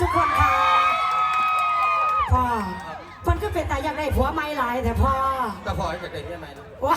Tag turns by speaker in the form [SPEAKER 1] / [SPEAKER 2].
[SPEAKER 1] ทุกคนค่ะพ่อคนก็เป็นแต่อยากได้ผัวไม่หลายแต่พ่อ
[SPEAKER 2] แต่พอจะได้เมียใหม่นะ
[SPEAKER 1] ว้า